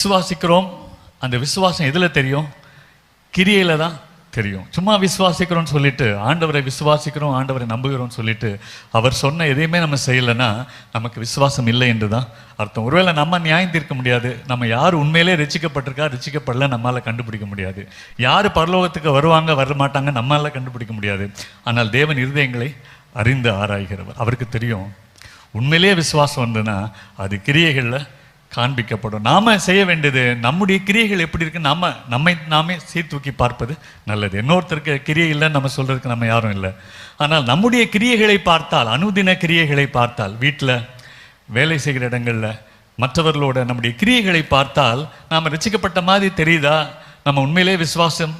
விசுவாசிக்கிறோம். அந்த விசுவாசம் எதில் தெரியும்? கிரியையில் தான் தெரியும். சும்மா விசுவாசிக்கிறோம்னு சொல்லிட்டு ஆண்டவரை விசுவாசிக்கிறோம் ஆண்டவரை நம்புகிறோம்னு சொல்லிட்டு அவர் சொன்ன எதையுமே நம்ம செய்யலைன்னா நமக்கு விசுவாசம் இல்லை என்று தான் அர்த்தம். ஒருவேளை நம்ம நியாயம் தீர்க்க முடியாது. நம்ம யார் உண்மையிலே ரசிக்கப்பட்டிருக்கா ரசிக்கப்படல நம்மளால் கண்டுபிடிக்க முடியாது. யார் பரலோகத்துக்கு வருவாங்க வர மாட்டாங்க நம்மளால் கண்டுபிடிக்க முடியாது. ஆனால் தேவன் இருதயங்களை அறிந்து ஆராய்கிறவர். அவருக்கு தெரியும் உண்மையிலேயே விசுவாசம் வந்ததுன்னா அது கிரியைகளில் காண்பிக்கப்படும். நாம செய்ய வேண்டியது நம்முடைய கிரியைகள் எப்படி இருக்கு நம்ம நம்மை நாமே சீர்தூக்கி பார்ப்பது நல்லது. இன்னொருத்தருக்கு கிரியை இல்லைன்னு நம்ம சொல்றதுக்கு நம்ம யாரும் இல்லை. ஆனால் நம்முடைய கிரியைகளை பார்த்தால் அனுதின கிரியைகளை பார்த்தால் வீட்டில் வேலை செய்கிற இடங்களில் மற்றவர்களோட நம்முடைய கிரியைகளை பார்த்தால் நாம் ரசிக்கப்பட்ட மாதிரி தெரியுதா? நம்ம உண்மையிலே விசுவாசம்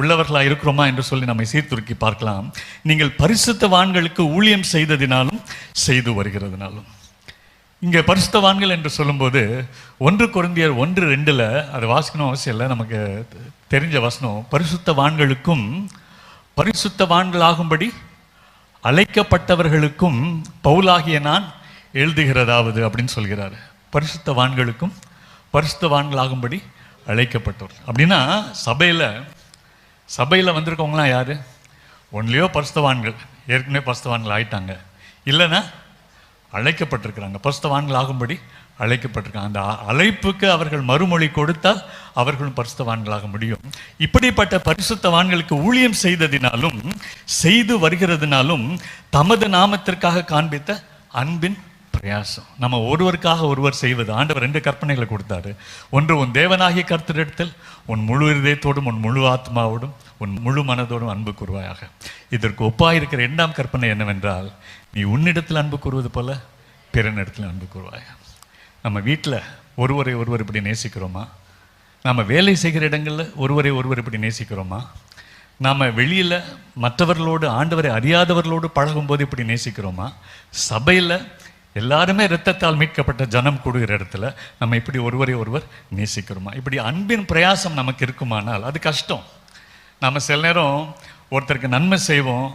உள்ளவர்களாக இருக்கிறோமா என்று சொல்லி நம்மை சீர்தூக்கி பார்க்கலாம். நீங்கள் பரிசுத்த வான்களுக்கு ஊழியம் செய்ததினாலும் செய்து வருகிறதுனாலும். இங்கே பரிசுத்தவான்கள் என்று சொல்லும்போது ஒன்று குருந்தியர் ஒன்று ரெண்டில் அதை வாசிக்கணும் அவசியம் இல்லை நமக்கு தெரிஞ்ச வசனம் பரிசுத்தவான்களுக்கும் பரிசுத்தவான்களாகும்படி அழைக்கப்பட்டவர்களுக்கும் பவுலாகிய நான் எழுதுகிறதாவது அப்படின்னு சொல்கிறார். பரிசுத்தவான்களுக்கும் பரிசுத்தவான்களாகும்படி அழைக்கப்பட்டவர். அப்படின்னா சபையில் சபையில் வந்திருக்கவங்களாம் யார்? ஒன்லையோ பரிசுத்தவான்கள் ஏற்கனவே பரிசுத்தவான்கள் ஆயிட்டாங்க. இல்லைன்னா அழைக்கப்பட்டிருக்கிறாங்க. பரிசுத்தவான்கள் ஆகும்படி அழைக்கப்பட்டிருக்காங்க. அந்த அழைப்புக்கு அவர்கள் மறுமொழி கொடுத்தால் அவர்களும் பரிசுத்தவான்களாக முடியும். இப்படிப்பட்ட பரிசுத்தவான்களுக்கு ஊழியம் செய்ததினாலும் செய்து வருகிறதுனாலும் தமது நாமத்திற்காக காண்பித்த அன்பின் பிரயாசம். நம்ம ஒருவருக்காக ஒருவர் செய்வது ஆண்டவர் ரெண்டு கற்பனைகளை கொடுத்தாரு. ஒன்று உன் தேவனாகிய கர்த்தரிடத்தில் உன் முழு இதயத்தோடும் உன் முழு ஆத்மாவோடும் உன் முழு மனதோடும் அன்பு கூறுவாயாக. இதற்கு ஒப்பாயிருக்கிற இரண்டாம் கற்பனை என்னவென்றால் நீ உன்னிடத்தில் அன்பு கூறுவது போல பிறனிடத்தில் அன்பு கூறுவாயா நம்ம வீட்டில் ஒருவரை ஒருவர் இப்படி நேசிக்கிறோமா? நம்ம வேலை செய்கிற இடங்களில் ஒருவரை ஒருவர் இப்படி நேசிக்கிறோமா? நாம் வெளியில் மற்றவர்களோடு ஆண்டவரை அறியாதவர்களோடு பழகும்போது இப்படி நேசிக்கிறோமா? சபையில் எல்லாருமே இரத்தத்தால் மீட்கப்பட்ட ஜனம் கூடுகிற இடத்துல நம்ம இப்படி ஒருவரை ஒருவர் நேசிக்கிறோமா? இப்படி அன்பின் பிரயாசம் நமக்கு இருக்குமானால் அது கஷ்டம். நம்ம சில நேரம் ஒருத்தருக்கு நன்மை செய்வோம்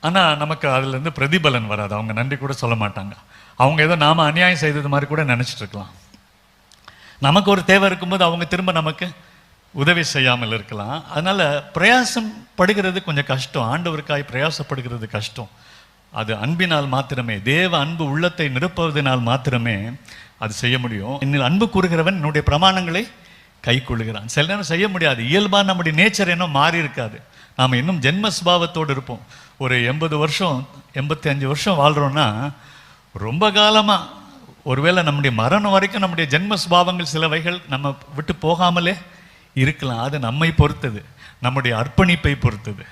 ஆனால் நமக்கு அதுலேருந்து பிரதிபலன் வராது. அவங்க நன்றி கூட சொல்ல மாட்டாங்க. அவங்க ஏதோ நாம அநியாயம் செய்தது மாதிரி கூட நினைச்சிட்டு இருக்கலாம். நமக்கு ஒரு தேவை இருக்கும்போது அவங்க திரும்ப நமக்கு உதவி செய்யாமல் இருக்கலாம். அதனால பிரயாசம் படுகிறது கொஞ்சம் கஷ்டம். ஆண்டவருக்காய் பிரயாசப்படுகிறது கஷ்டம். அது அன்பினால் மாத்திரமே தேவ அன்பு உள்ளத்தை நிரப்புவதனால் மாத்திரமே அது செய்ய முடியும். என்னில் அன்பு கூறுகிறவன் என்னுடைய பிரமாணங்களை கை கொள்ளுகிறான் சில நேரம் செய்ய முடியாது. இயல்பாக நம்முடைய நேச்சர் இன்னும் மாறி இருக்காது. நாம் இன்னும் ஜென்ம சுபாவத்தோடு இருப்போம். ஒரு எண்பது வருஷம் எண்பத்தி அஞ்சு வருஷம் வாழ்கிறோன்னா ரொம்ப காலமாக ஒருவேளை நம்முடைய மரணம் வரைக்கும் நம்முடைய ஜென்ம சுபாவங்கள் சிலவைகள் நம்ம விட்டு போகாமலே இருக்கலாம். அது நம்மை பொறுத்தது. நம்முடைய அர்ப்பணிப்பை பொறுத்தது.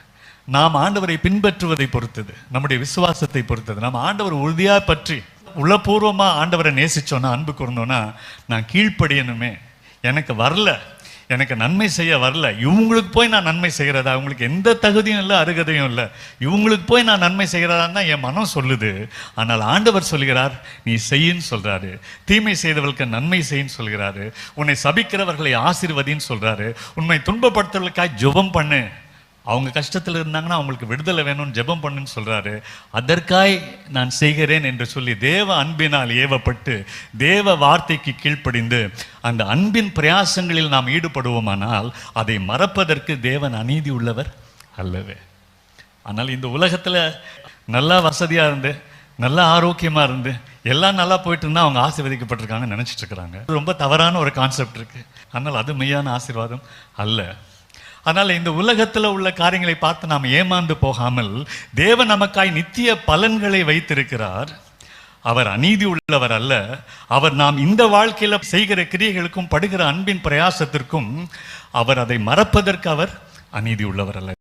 நாம் ஆண்டவரை பின்பற்றுவதை பொறுத்தது நம்முடைய விசுவாசத்தை பொறுத்தது. நம்ம ஆண்டவர் உறுதியாக பற்றி உள்ளபூர்வமா ஆண்டவரை நேசிச்சோன்னா அன்பு கூர்ந்தோன்னா நான் கீழ்ப்படியணுமே. எனக்கு வரல. எனக்கு நன்மை செய்ய வரல. இவங்களுக்கு போய் நான் நன்மை செய்கிறதா? அவங்களுக்கு எந்த தகுதியும் இல்லை அருகதையும் இல்லை. இவங்களுக்கு போய் நான் நன்மை செய்கிறதான்னு தான் என் மனம் சொல்லுது. ஆனால் ஆண்டவர் சொல்கிறார் நீ செய்யின்னு சொல்கிறாரு தீமை செய்தவர்களுக்கு நன்மை செய்யின்னு சொல்கிறாரு உன்னை சபிக்கிறவர்களை ஆசீர்வதின்னு சொல்கிறாரு உன்னை துன்பப்படுத்துறவர்களுக்காய் ஜெபம் பண்ணு. அவங்க கஷ்டத்தில் இருந்தாங்கன்னா அவங்களுக்கு விடுதலை வேணும்னு ஜெபம் பண்ணுன்னு சொல்கிறாரு அதற்காய் நான் செய்கிறேன் என்று சொல்லி தேவ அன்பினால் ஏவப்பட்டு தேவ வார்த்தைக்கு கீழ்ப்படிந்து அந்த அன்பின் பிரயாசங்களில் நாம் ஈடுபடுவோமானால் அதை மறப்பதற்கு தேவன் அநீதி உள்ளவர் அல்லவே. ஆனால் இந்த உலகத்துல நல்லா வசதியாக இருந்து நல்லா ஆரோக்கியமாக இருந்து எல்லாம் நல்லா போயிட்டு இருந்தால் அவங்க ஆசீர்வதிக்கப்பட்டிருக்காங்கன்னு நினச்சிட்டு இருக்கிறாங்க. ரொம்ப தவறான ஒரு கான்செப்ட் இருக்கு. ஆனால் அது மெய்யான ஆசீர்வாதம் அல்ல. அதனால இந்த உலகத்துல உள்ள காரியங்களை பார்த்து நாம் ஏமாந்து போகாமல் தேவன் நமக்காய் நித்திய பலன்களை வைத்திருக்கிறார். அவர் அநீதி உள்ளவர் அல்ல. அவர் நாம் இந்த வாழ்க்கையில செய்கிற கிரியைகளுக்கும் படுகிற அன்பின் பிரயாசத்திற்கும் அவர் அதை மறப்பதற்கு அவர் அநீதி உள்ளவர் அல்ல.